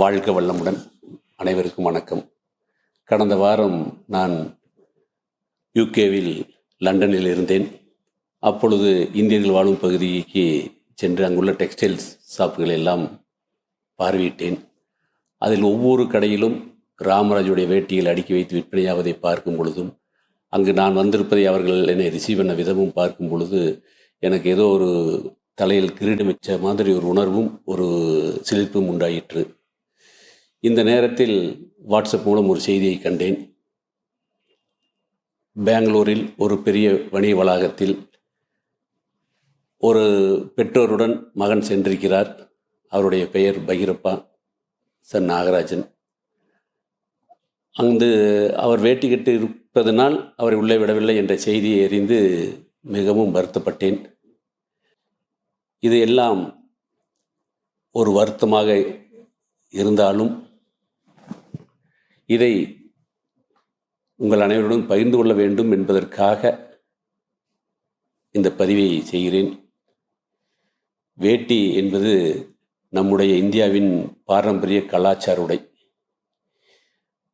வாழ்க வல்லமுடன். அனைவருக்கும் வணக்கம். கடந்த வாரம் நான் யூகேவில் லண்டனில் இருந்தேன். அப்பொழுது இந்தியர்கள் வாழும் பகுதிக்கு சென்று அங்குள்ள டெக்ஸ்டைல்ஸ் ஷாப்புகளை எல்லாம் பார்வையிட்டேன். அதில் ஒவ்வொரு கடையிலும் ராமராஜுடைய வேட்டியில் அடுக்கி வைத்து விற்பனையாவதை பார்க்கும் பொழுதும் அங்கு நான் வந்திருப்பதை அவர்கள் என்னை ரிசீவ் பண்ண விதமும் பார்க்கும் பொழுது எனக்கு ஏதோ ஒரு தலையில் கிரீடம் வச்ச மாதிரி ஒரு உணர்வும் ஒரு சிலிர்ப்பும் உண்டாயிற்று. இந்த நேரத்தில் வாட்ஸ்அப் மூலம் ஒரு செய்தியை கண்டேன். பெங்களூரில் ஒரு பெரிய வணிக வளாகத்தில் ஒரு பெற்றோருடன் மகன் சென்றிருக்கிறார். அவருடைய பெயர் பகிரப்பா சன் நாகராஜன். அங்கு அவர் வேட்டி கட்டு இருப்பதனால் அவரை உள்ளே விடவில்லை என்ற செய்தியை அறிந்து மிகவும் வருத்தப்பட்டேன். இது எல்லாம் ஒரு வருத்தமாக இருந்தாலும் இதை உங்கள் அனைவருடன் பகிர்ந்து கொள்ள வேண்டும் என்பதற்காக இந்த பதிவை செய்கிறேன். வேட்டி என்பது நம்முடைய இந்தியாவின் பாரம்பரிய கலாச்சார உடை.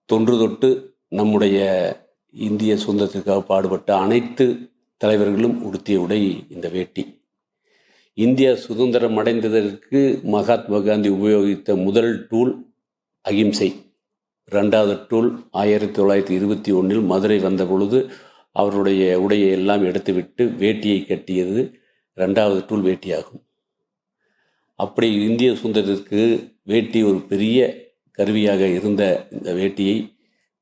தொன்று தொட்டு நம்முடைய இந்திய சுதந்திரத்திற்காக பாடுபட்ட அனைத்து தலைவர்களும் உடுத்திய உடை இந்த வேட்டி. இந்தியா சுதந்திரம் அடைந்ததற்கு மகாத்மா காந்தி உபயோகித்த முதல் டூல் அகிம்சை. ரெண்டாவது டூல் ஆயிரத்தி தொள்ளாயிரத்தி இருபத்தி ஒன்றில் மதுரை வந்த பொழுது அவருடைய உடையை எல்லாம் எடுத்துவிட்டு வேட்டியை கட்டியது ரெண்டாவது டூல் வேட்டியாகும். அப்படி இந்திய சுதந்திரத்திற்கு வேட்டி ஒரு பெரிய கருவியாக இருந்த இந்த வேட்டியை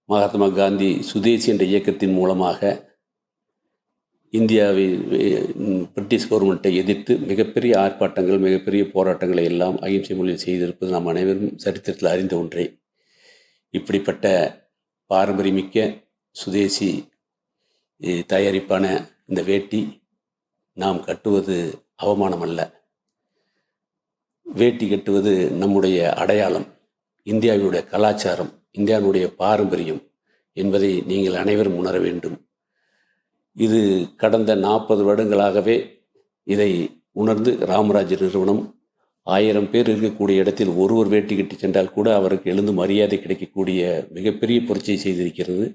மகாத்மா காந்தி சுதேசி என்ற இயக்கத்தின் மூலமாக இந்தியாவை பிரிட்டிஷ் கவர்மெண்ட்டை எதிர்த்து மிகப்பெரிய ஆர்ப்பாட்டங்கள் மிகப்பெரிய போராட்டங்களை எல்லாம் அகிம்சை மொழியில் செய்திருப்பது நாம் அனைவரும் சரித்திரத்தில் அறிந்த ஒன்றே. இப்படிப்பட்ட பாரம்பரியமிக்க சுதேசி தயாரிப்பான இந்த வேட்டி நாம் கட்டுவது அவமானம் அல்ல வேட்டி கட்டுவது நம்முடைய அடையாளம் இந்தியாவினுடைய கலாச்சாரம் இந்தியாவினுடைய பாரம்பரியம் என்பதை நீங்கள் அனைவரும் உணர வேண்டும். இது கடந்த நாற்பது வருடங்களாகவே இதை உணர்ந்து ராமராஜ் நிறுவனம் ஆயிரம் பேர் இருக்கக்கூடிய இடத்தில் ஒருவர் வேட்டி கட்டி சென்றால் கூட அவருக்கு எழுந்து மரியாதை கிடைக்கக்கூடிய மிகப்பெரிய புரட்சியை செய்திருக்கிறது.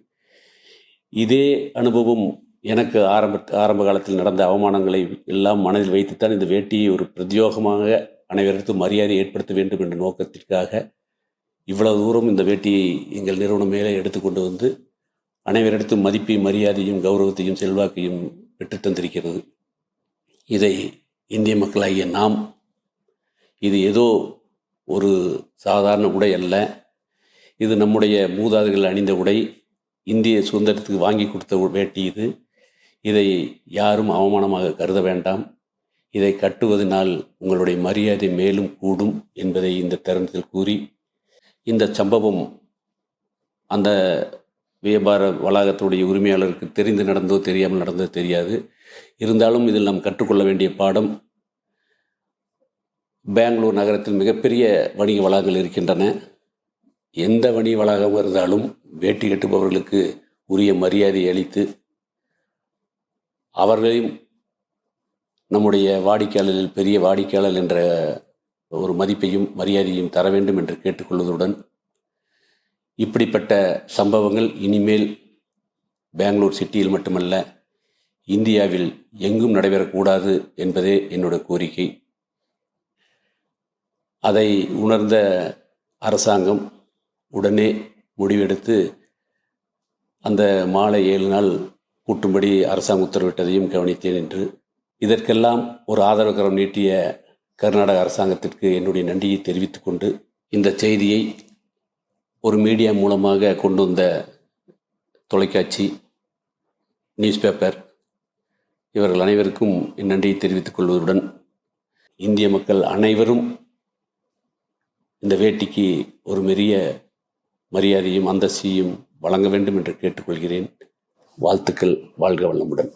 இதே அனுபவம் எனக்கு ஆரம்ப ஆரம்ப காலத்தில் நடந்த அவமானங்களை எல்லாம் மனதில் வைத்துத்தான் இந்த வேட்டியை ஒரு பிரத்யோகமாக அனைவருக்கும் மரியாதை ஏற்படுத்த வேண்டும் என்ற நோக்கத்திற்காக இவ்வளவு தூரம் இந்த வேட்டியை எங்கள் நிறுவனம் மேலே எடுத்துக்கொண்டு வந்து அனைவரிடத்தும் மதிப்பை மரியாதையும் கௌரவத்தையும் செல்வாக்கையும் பெற்றுத்தந்திருக்கிறது இதை இந்திய மக்களாகிய நாம் இது ஏதோ ஒரு சாதாரண உடை அல்ல. இது நம்முடைய மூதாதைகள் அணிந்த உடை. இந்திய சுதந்திரத்துக்கு வாங்கி கொடுத்த வேட்டி இது. இதை யாரும் அவமானமாக கருத வேண்டாம். இதை கட்டுவதனால் உங்களுடைய மரியாதை மேலும் கூடும் என்பதை இந்த தருணத்தில் கூறி இந்த சம்பவம் அந்த வியாபார வளாகத்துடைய உரிமையாளருக்கு தெரிந்து நடந்தோ தெரியாமல் நடந்தோ தெரியாது. இருந்தாலும் இதில் நாம் கற்றுக்கொள்ள வேண்டிய பாடம் பெங்களூர் நகரத்தில் மிகப்பெரிய வணிக வளாகங்கள் இருக்கின்றன. எந்த வணிக வளாகம் இருந்தாலும் வேட்டி கட்டுபவர்களுக்கு உரிய மரியாதை அளித்து அவர்களையும் நம்முடைய வாடிக்கையாளரில் பெரிய வாடிக்கையாளர் என்ற ஒரு மதிப்பையும் மரியாதையும் தர வேண்டும் என்று கேட்டுக்கொள்வதுடன் இப்படிப்பட்ட சம்பவங்கள் இனிமேல் பெங்களூர் சிட்டியில் மட்டுமல்ல இந்தியாவில் எங்கும் நடைபெறக்கூடாது என்பதே என்னோட கோரிக்கை. அதை உணர்ந்த அரசாங்கம் உடனே முடிவெடுத்து அந்த மாலை ஏழு நாள் கூட்டும்படி அரசாங்கம் உத்தரவிட்டதையும் கவனித்தேன் என்று. இதற்கெல்லாம் ஒரு ஆதரவுகரம் நீட்டிய கர்நாடக அரசாங்கத்திற்கு என்னுடைய நன்றியை தெரிவித்துக் கொண்டு இந்த செய்தியை ஒரு மீடியா மூலமாக கொண்டு வந்த தொலைக்காட்சி நியூஸ் பேப்பர் இவர்கள் அனைவருக்கும் நன்றியை தெரிவித்துக் கொள்வதுடன் இந்திய மக்கள் அனைவரும் இந்த வேட்டிக்கு ஒரு மெரிய மரியாதையும் அந்தஸ்தியும் வழங்க வேண்டும் என்று கேட்டுக்கொள்கிறேன். வாழ்த்துக்கள் வாழ்க வளமுடன்.